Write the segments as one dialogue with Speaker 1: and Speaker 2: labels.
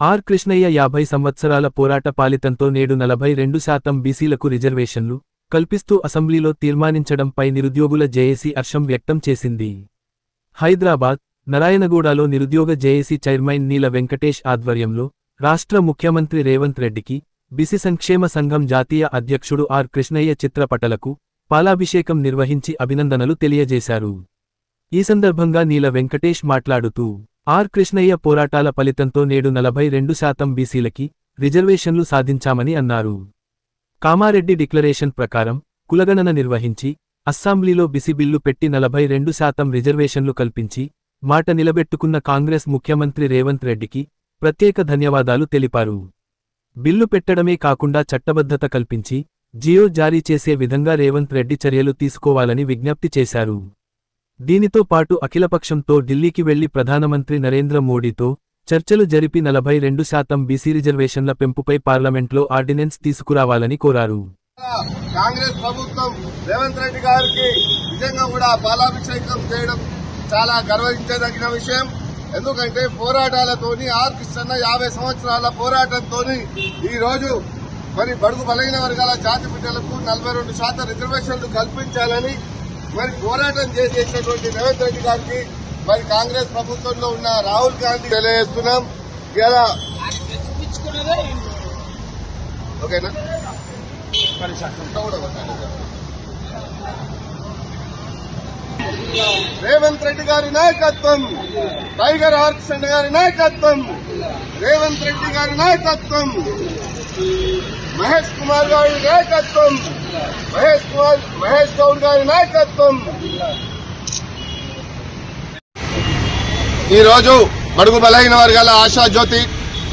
Speaker 1: Are Krishnaiah యాభై సంవత్సరాల పోరాట పాలితంతో నేడు నలభై రెండు శాతం బీసీలకు రిజర్వేషన్లు కల్పిస్తూ అసెంబ్లీలో తీర్మానించడంపై నిరుద్యోగుల జేఏసీ హర్షం వ్యక్తం చేసింది. హైదరాబాద్ నారాయణగూడలో నిరుద్యోగ జేఏసీ చైర్మన్ నీల వెంకటేష్ ఆధ్వర్యంలో రాష్ట్ర ముఖ్యమంత్రి రేవంత్ రెడ్డికి బిసి సంక్షేమ సంఘం జాతీయ అధ్యక్షుడు ఆర్ కృష్ణయ్య చిత్రపటలకు పాలాభిషేకం నిర్వహించి అభినందనలు తెలియజేశారు. ఈ సందర్భంగా నీల వెంకటేష్ మాట్లాడుతూ ఆర్ కృష్ణయ్య పోరాటాల ఫలితంతో నేడు నలభై రెండు శాతం బీసీలకి రిజర్వేషన్లు సాధించామని అన్నారు. కామారెడ్డి డిక్లరేషన్ ప్రకారం కులగణన నిర్వహించి అస్సాంబ్లీలో బిసిబిల్లు పెట్టి నలభై రెండు శాతం రిజర్వేషన్లు కల్పించి మాట నిలబెట్టుకున్న కాంగ్రెస్ ముఖ్యమంత్రి రేవంత్ రెడ్డికి ప్రత్యేక ధన్యవాదాలు తెలిపారు. బిల్లు పెట్టడమే కాకుండా చట్టబద్ధత కల్పించి జియో జారీ చేసే విధంగా రేవంత్ రెడ్డి చర్యలు తీసుకోవాలని విజ్ఞప్తి చేశారు. దీనితో పాటు అఖిలపక్షంతో ఢిల్లీకి వెళ్ళి ప్రధానమంత్రి నరేంద్ర మోడీతో చర్చలు జరిపి నలభై రెండు శాతం బీసీ రిజర్వేషన్ల పెంపుపై పార్లమెంట్లో ఆర్డినెన్స్ తీసుకురావాలని కోరారు.
Speaker 2: కాంగ్రెస్ ప్రభుత్వం రేవంత్ రెడ్డి గారికి నిజంగా కూడా పాలాభిషేకం చేయడం చాలా గర్వించదగిన విషయం. ఎందుకంటే పోరాటాలతోని ఆర్ కృష్ణ యాభై సంవత్సరాల పోరాటంతోని ఈ రోజు మరి బడుగు బలైన వర్గాల జాతి బిడ్డలకు నలభై రెండు శాతం రిజర్వేషన్లు కల్పించాలని మరి పోరాటం చేసేటటువంటి రేవంత్ రెడ్డి గారికి మరి కాంగ్రెస్ ప్రభుత్వంలో ఉన్న రాహుల్ గాంధీ తెలియజేస్తున్నాం. ఇలా ఓకేనా? రేవంత్ రెడ్డి గారి నాయకత్వం టైగర్ ఆర్కిసన్ గారి నాయకత్వం. రేవంత్ రెడ్డి గారి నాయకత్వం. మహేష్ కుమార్ గారి నాయకత్వం. మహేష్ కుమార్ మహేష్ గౌడ్ గారి నాయకత్వం. ఈరోజు రోజు బడుగు బలహీన వర్గాల ఆశా జ్యోతి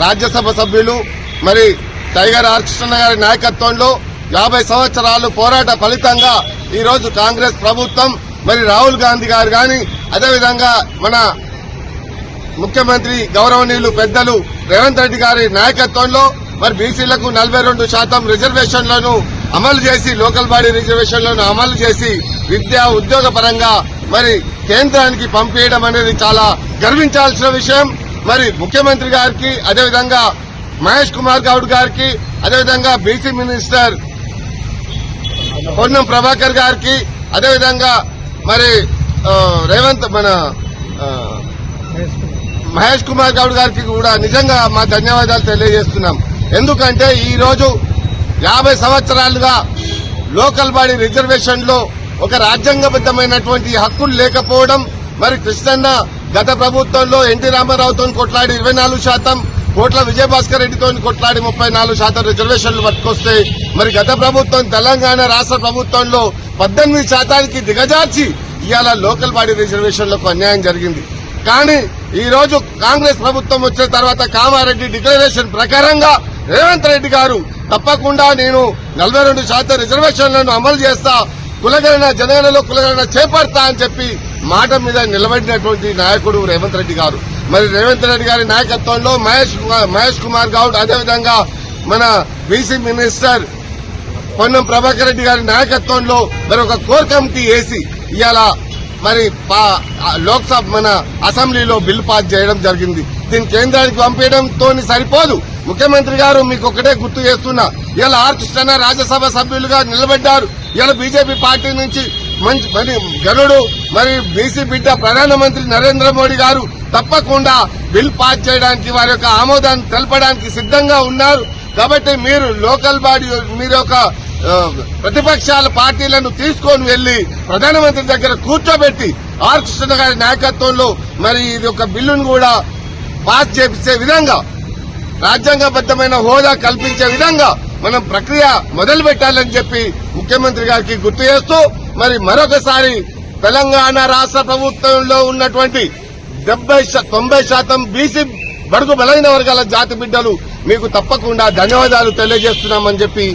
Speaker 2: రాజ్యసభ సభ్యులు మరి టైగర్ ఆర్కృష్ణ గారి నాయకత్వంలో యాభై సంవత్సరాలు పోరాట ఫలితంగా ఈరోజు కాంగ్రెస్ ప్రభుత్వం మరి రాహుల్ గాంధీ గారు కానీ అదేవిధంగా మన ముఖ్యమంత్రి గౌరవనీయులు పెద్దలు రేవంత్ రెడ్డి గారి నాయకత్వంలో మరి బీసీలకు నలభై రెండు శాతం రిజర్వేషన్లను అమలు చేసి లోకల్ బాడీ రిజర్వేషన్లను అమలు చేసి విద్యా ఉద్యోగ పరంగా మరి కేంద్రానికి పంపించడం అనేది చాలా గర్వించాల్సిన విషయం. మరి ముఖ్యమంత్రి గారికి అదేవిధంగా మహేష్ కుమార్ గౌడ్ గారికి అదేవిధంగా బీసీ మినిస్టర్ పొన్నం ప్రభాకర్ గారికి అదేవిధంగా మరి రేవంత్ మన మహేష్ కుమార్ గౌడ్ గారికి కూడా నిజంగా మా ధన్యవాదాలు తెలియజేస్తున్నాం. ఎందుకంటే ఈరోజు యాభై సంవత్సరాలుగా లోకల్ బాడీ రిజర్వేషన్లో ఒక రాజ్యాంగబద్దమైనటువంటి హక్కులు లేకపోవడం మరి కృష్ణన్న గత ప్రభుత్వంలో ఎన్టీ రామారావుతో కొట్లాడి ఇరవై నాలుగు శాతం కోట్ల విజయభాస్కర్ రెడ్డితో కొట్లాడి ముప్పై నాలుగు శాతం రిజర్వేషన్లు పట్టుకొస్తే మరి గత ప్రభుత్వం తెలంగాణ రాష్ట్ర ప్రభుత్వంలో పద్దెనిమిది శాతానికి దిగజార్చి ఇవాళ లోకల్ బాడీ రిజర్వేషన్లకు అన్యాయం జరిగింది. కానీ ఈ రోజు కాంగ్రెస్ ప్రభుత్వం వచ్చిన తర్వాత కామారెడ్డి డిక్లరేషన్ ప్రకారంగా రేవంత్ రెడ్డి గారు తప్పకుండా నేను నలభై రెండు శాతం రిజర్వేషన్లను అమలు చేస్తా కులగణన జనగణలో కులగణన చేపడతా అని చెప్పి మాట మీద నిలబడినటువంటి నాయకుడు రేవంత్ రెడ్డి గారు. మరి రేవంత్ రెడ్డి గారి నాయకత్వంలో మహేష్ కుమార్- మహేష్ కుమార్ గౌడ్ అదేవిధంగా మన బీసీ మినిస్టర్ పొన్నం ప్రభాకర్ రెడ్డి గారి నాయకత్వంలో మరి ఒక కోర్ కమిటీ వేసి ఇవాళ మరి పా- లోక్సభ మన అసెంబ్లీలో బిల్ పాస్ చేయడం జరిగింది. దీన్ని కేంద్రానికి పంపించడంతో సరిపోదు. ముఖ్యమంత్రి గారు మీకు ఒకటే గుర్తు చేస్తున్నా. ఇలా ఆర్ కృష్ణ రాజ్యసభ సభ్యులుగా నిలబడ్డారు. ఇలా బీజేపీ పార్టీ నుంచి మంచి మరి గనుడు మరి బీసీ బిడ్డ ప్రధానమంత్రి నరేంద్ర మోడీ గారు తప్పకుండా బిల్ పాస్ చేయడానికి వారి యొక్క ఆమోదాన్ని తెలపడానికి సిద్ధంగా ఉన్నారు. కాబట్టి మీరు లోకల్ బాడీ మీరు ఒక ప్రతిపక్షాల పార్టీలను తీసుకొని వెళ్ళి ప్రధానమంత్రి దగ్గర కూర్చోబెట్టి ఆర్ కృష్ణ గారి నాయకత్వంలో మరి ఇది ఒక బిల్లును కూడా పాస్ చేపించే విధంగా రాజ్యాంగబద్దమైన హోదా కల్పించే విధంగా మనం ప్రక్రియ మొదలు పెట్టాలని చెప్పి ముఖ్యమంత్రి గారికి గుర్తు చేస్తూ మరి మరొకసారి తెలంగాణ రాష్ట్ర ప్రభుత్వంలో ఉన్నటువంటి డెబ్బై తొంభై శాతం బీసీ బడుగు బలైన వర్గాల జాతి బిడ్డలు మీకు తప్పకుండా ధన్యవాదాలు తెలియజేస్తున్నామని చెప్పి